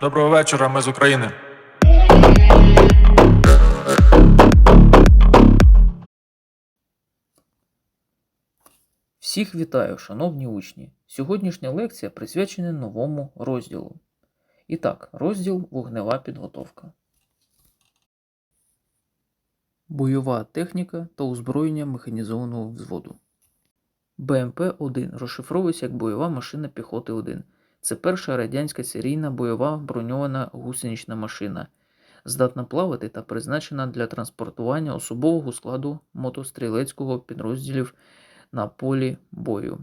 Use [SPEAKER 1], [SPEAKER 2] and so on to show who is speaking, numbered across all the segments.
[SPEAKER 1] Доброго вечора, ми з України.
[SPEAKER 2] Всіх вітаю, шановні учні! Сьогоднішня лекція присвячена новому розділу. І так, розділ вогнева підготовка. Бойова техніка та озброєння механізованого взводу. БМП-1 розшифровується як бойова машина піхоти 1. Це перша радянська серійна бойова броньована гусенична машина, здатна плавати та призначена для транспортування особового складу мотострілецького підрозділів на полі бою,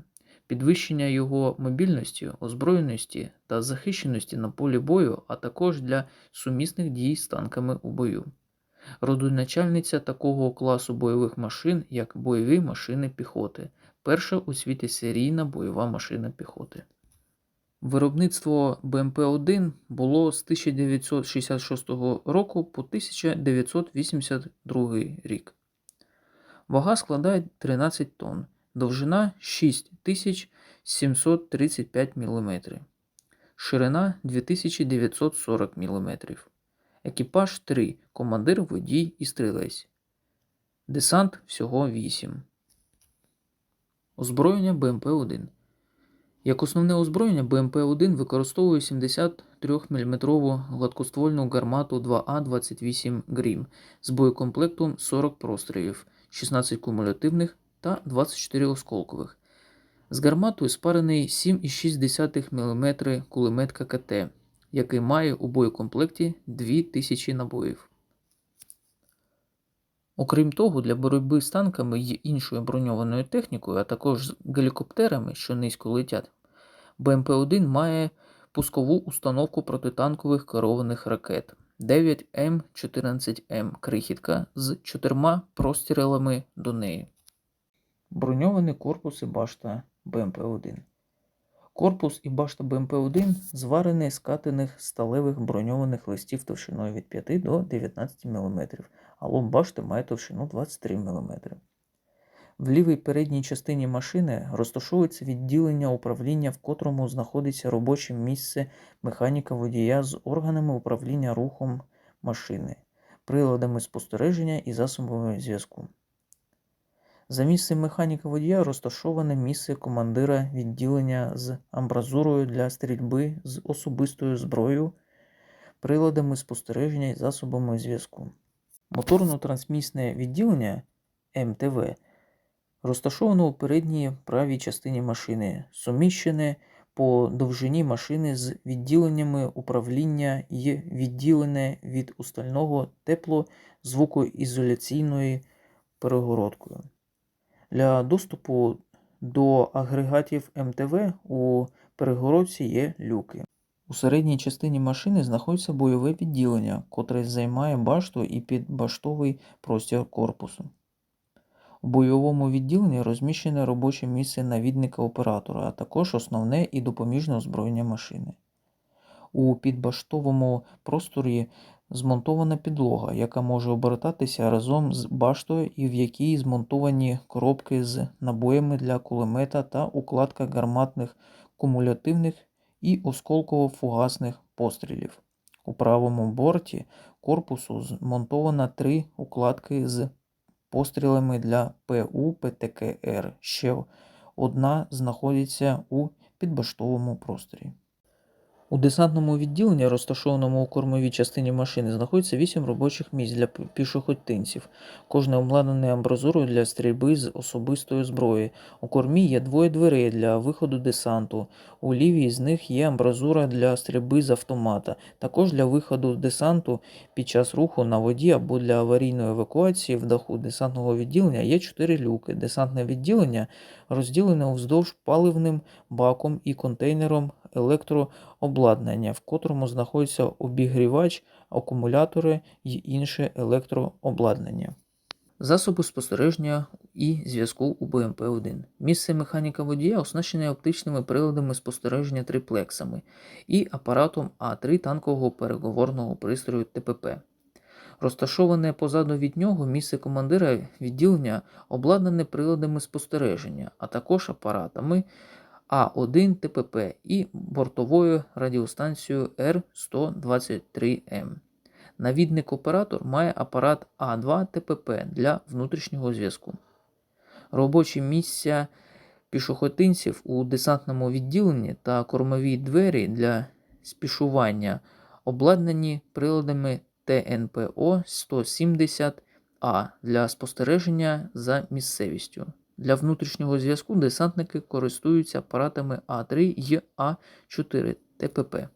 [SPEAKER 2] підвищення його мобільності, озброєності та захищеності на полі бою, а також для сумісних дій з танками у бою. Родоначальниця такого класу бойових машин, як бойові машини піхоти, перша у світі серійна бойова машина піхоти. Виробництво БМП-1 було з 1966 року по 1982 рік. Вага складає 13 тонн, довжина 6735 мм, ширина 2940 мм, екіпаж 3, командир, водій і стрілець. Десант всього 8. Озброєння БМП-1. Як основне озброєння БМП-1 використовує 73 мм гладкоствольну гармату 2А28 Грім з боєкомплектом 40 прострілів, 16 кумулятивних та 24 осколкових. З гарматою спарений 7,6 мм кулемет ККТ, який має у боєкомплекті 2000 набоїв. Окрім того, для боротьби з танками й іншою броньованою технікою, а також з гелікоптерами, що низько летять, БМП-1 має пускову установку протитанкових керованих ракет 9М14М крихітка з чотирма прострілами до неї. Броньований корпус і башта БМП-1. Корпус і башта БМП-1 зварений з катаних сталевих броньованих листів товщиною від 5 до 19 мм, а лом башти має товщину 23 мм. В лівій передній частині машини розташовується відділення управління, в котрому знаходиться робоче місце механіка водія з органами управління рухом машини, приладами спостереження і засобами зв'язку. За місцем механіка водія розташоване місце командира відділення з амбразурою для стрільби з особистою зброєю, приладами спостереження і засобами зв'язку. Моторно-трансмісне відділення МТВ розташовано у передній правій частині машини, суміщене по довжині машини з відділеннями управління і відділене від устального теплозвукоізоляційною перегородкою. Для доступу до агрегатів МТВ у перегородці є люки. У середній частині машини знаходиться бойове відділення, котре займає башту і підбаштовий простір корпусу. У бойовому відділенні розміщене робоче місце навідника оператора, а також основне і допоміжне озброєння машини. У підбаштовому просторі змонтована підлога, яка може обертатися разом з баштою і в якій змонтовані коробки з набоями для кулемета та укладка гарматних кумулятивних і осколково-фугасних пострілів. У правому борті корпусу змонтовано три укладки з пострілами для ПУ ПТКР. Ще одна знаходиться у підбаштовому просторі. У десантному відділенні, розташованому у кормовій частині машини, знаходиться 8 робочих місць для пі- пішохідців, кожне обладнане амбразурою для стрільби з особистої зброї. У кормі є двоє дверей для виходу десанту. У лівій з них є амбразура для стрільби з автомата. Також для виходу десанту під час руху на воді або для аварійної евакуації в даху десантного відділення є 4 люки. Десантне відділення розділене вздовж паливним баком і контейнером електрообладнання, в котрому знаходиться обігрівач, акумулятори і інше електрообладнання. Засоби спостереження і зв'язку у БМП-1. Місце механіка водія оснащене оптичними приладами спостереження триплексами і апаратом А3 танкового переговорного пристрою ТПП. Розташоване позаду від нього місце командира відділення обладнане приладами спостереження, а також апаратами А1 ТПП і бортовою радіостанцією Р123М. Навідник-оператор має апарат А2 ТПП для внутрішнього зв'язку. Робочі місця пішохотинців у десантному відділенні та кормові двері для спішування обладнані приладами ТНПО 170А для спостереження за місцевістю. Для внутрішнього зв'язку десантники користуються апаратами А3 і А4 ТПП.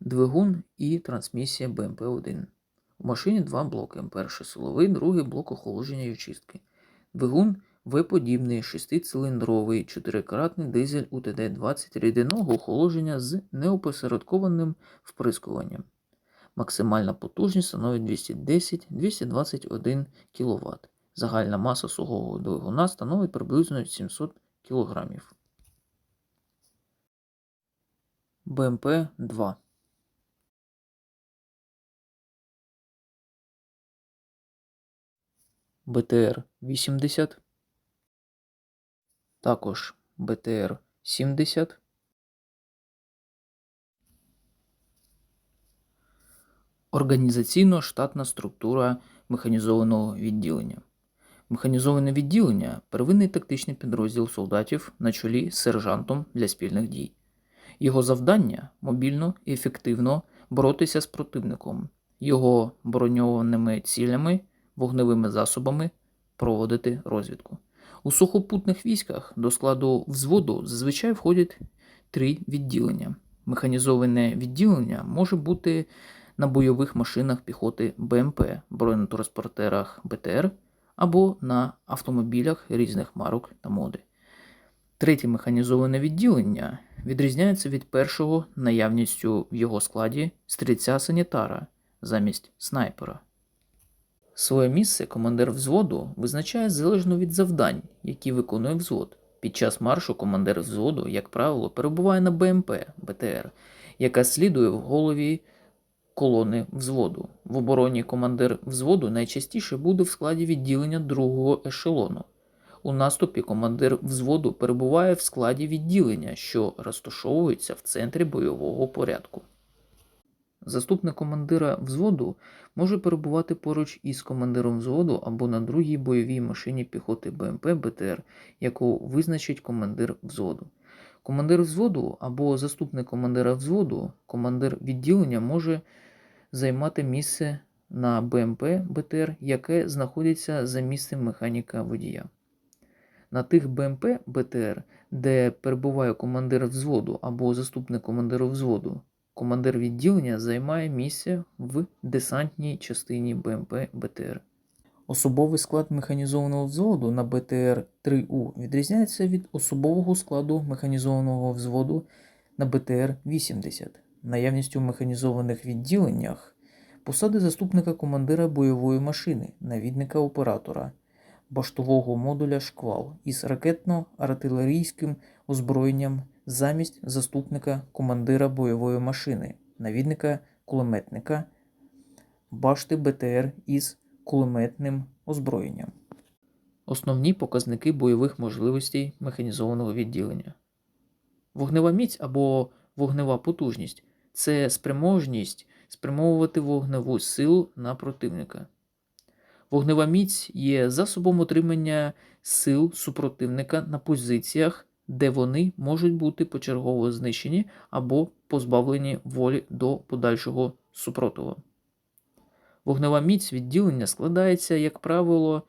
[SPEAKER 2] Двигун і трансмісія БМП-1. У машині два блоки. Перший силовий, другий блок охолодження і очистки. Двигун V-подібний, шестициліндровий, чотирикратний дизель УТД-20 рідинного охолодження з неопосередкованим вприскуванням. Максимальна потужність становить 210-221 кВт. Загальна маса сухого двигуна становить приблизно 700 кг. БМП-2 БТР-80 також БТР-70 Організаційно-штатна структура механізованого відділення. Механізоване відділення первинний тактичний підрозділ солдатів на чолі з сержантом для спільних дій. Його завдання мобільно і ефективно боротися з противником, його броньованими цілями, вогневими засобами проводити розвідку. У сухопутних військах до складу взводу зазвичай входять три відділення. Механізоване відділення може бути на бойових машинах піхоти БМП, бронетранспортерах БТР або на автомобілях різних марок та моди. Третє механізоване відділення відрізняється від першого наявністю в його складі стрільця санітара замість снайпера. Своє місце командир взводу визначає залежно від завдань, які виконує взвод. Під час маршу командир взводу, як правило, перебуває на БМП БТР, яка слідує в голові колони взводу. В обороні командир взводу найчастіше буде в складі відділення другого ешелону. У наступі командир взводу перебуває в складі відділення, що розташовується в центрі бойового порядку. Заступник командира взводу може перебувати поруч із командиром взводу або на другій бойовій машині піхоти БМП БТР, яку визначить командир взводу. Командир взводу або заступник командира взводу, командир відділення може займати місце на БМП БТР, яке знаходиться за місцем механіка водія. На тих БМП БТР, де перебуває командир взводу або заступник командира взводу, командир відділення займає місце в десантній частині БМП БТР. Особовий склад механізованого взводу на БТР-3У відрізняється від особового складу механізованого взводу на БТР-80. Наявністю в механізованих відділеннях посади заступника командира бойової машини, навідника оператора, баштового модуля шквал із ракетно-артилерійським озброєнням замість заступника командира бойової машини, навідника кулеметника, башти БТР із кулеметним озброєнням. Основні показники бойових можливостей механізованого відділення. Вогнева міць або вогнева потужність це спроможність спрямовувати вогневу силу на противника. Вогнева міць є засобом отримання сил супротивника на позиціях, де вони можуть бути почергово знищені або позбавлені волі до подальшого супротиву. Вогнева міць відділення складається, як правило,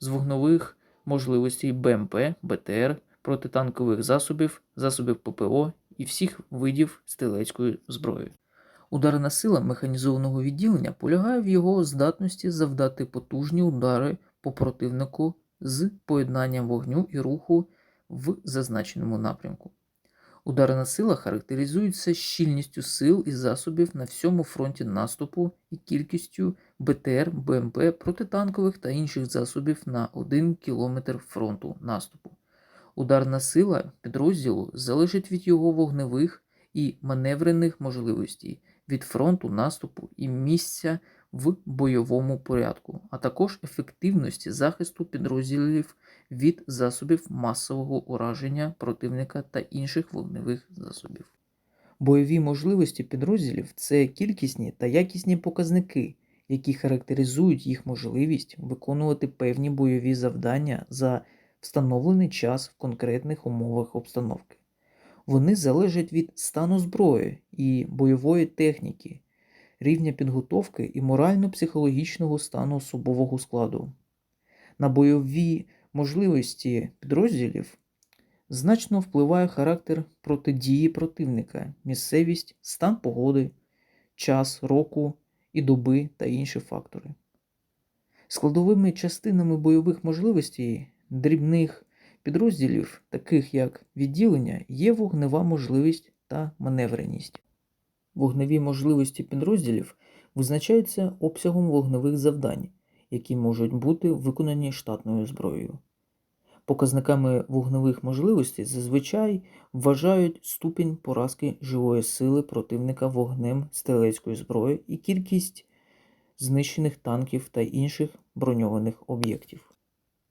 [SPEAKER 2] з вогнових можливостей БМП, БТР, протитанкових засобів, засобів ППО і всіх видів стрілецької зброї. Ударна сила механізованого відділення полягає в його здатності завдати потужні удари по противнику з поєднанням вогню і руху в зазначеному напрямку. Ударна сила характеризується щільністю сил і засобів на всьому фронті наступу і кількістю БТР, БМП, протитанкових та інших засобів на 1 км фронту наступу. Ударна сила підрозділу залежить від його вогневих і маневрених можливостей, від фронту наступу і місця в бойовому порядку, а також ефективності захисту підрозділів від засобів масового ураження противника та інших вогневих засобів. Бойові можливості підрозділів це кількісні та якісні показники, які характеризують їх можливість виконувати певні бойові завдання за встановлений час в конкретних умовах обстановки. Вони залежать від стану зброї і бойової техніки, рівня підготовки і морально-психологічного стану особового складу. На бойові можливості підрозділів значно впливає характер протидії противника, місцевість, стан погоди, час року і доби та інші фактори. Складовими частинами бойових можливостей дрібних підрозділів, таких як відділення, є вогнева можливість та маневреність. Вогневі можливості підрозділів визначаються обсягом вогневих завдань, які можуть бути виконані штатною зброєю. Показниками вогневих можливостей зазвичай вважають ступінь поразки живої сили противника вогнем стрілецької зброї і кількість знищених танків та інших броньованих об'єктів.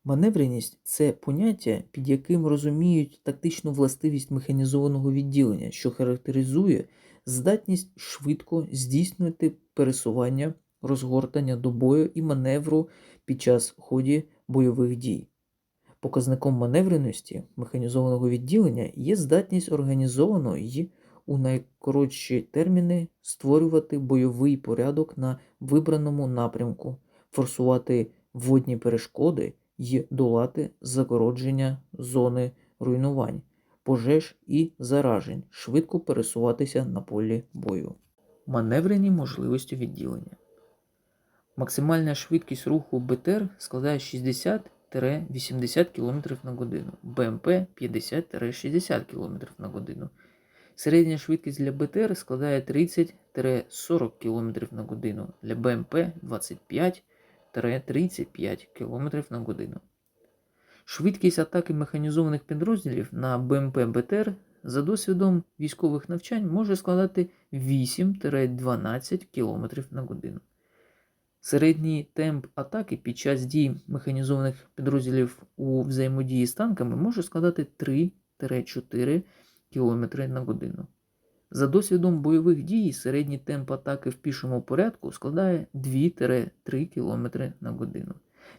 [SPEAKER 2] Маневреність це поняття, під яким розуміють тактичну властивість механізованого відділення, що характеризує здатність швидко здійснювати пересування, розгортання до бою і маневру під час ході бойових дій. Показником маневреності механізованого відділення є здатність організовано і у найкоротші терміни створювати бойовий порядок на вибраному напрямку, форсувати водні перешкоди і долати загородження зони руйнувань, пожеж і заражень, швидко пересуватися на полі бою. Маневрені можливості відділення. Максимальна швидкість руху БТР складає 60-80 км на годину, БМП 50-60 км на годину. Середня швидкість для БТР складає 30-40 км на годину, для БМП 25-35 км на годину. Швидкість атаки механізованих підрозділів на БМП БТР за досвідом військових навчань може складати 8-12 км на годину. Середній темп атаки під час дій механізованих підрозділів у взаємодії з танками може складати 3-4 км на годину. За досвідом бойових дій середній темп атаки в пішому порядку складає 2-3 км на годину.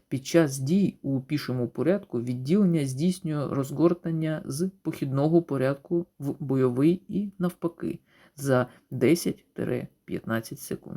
[SPEAKER 2] Під час дій у пішому порядку відділення здійснює розгортання з похідного порядку в бойовий і навпаки за 10-15 секунд.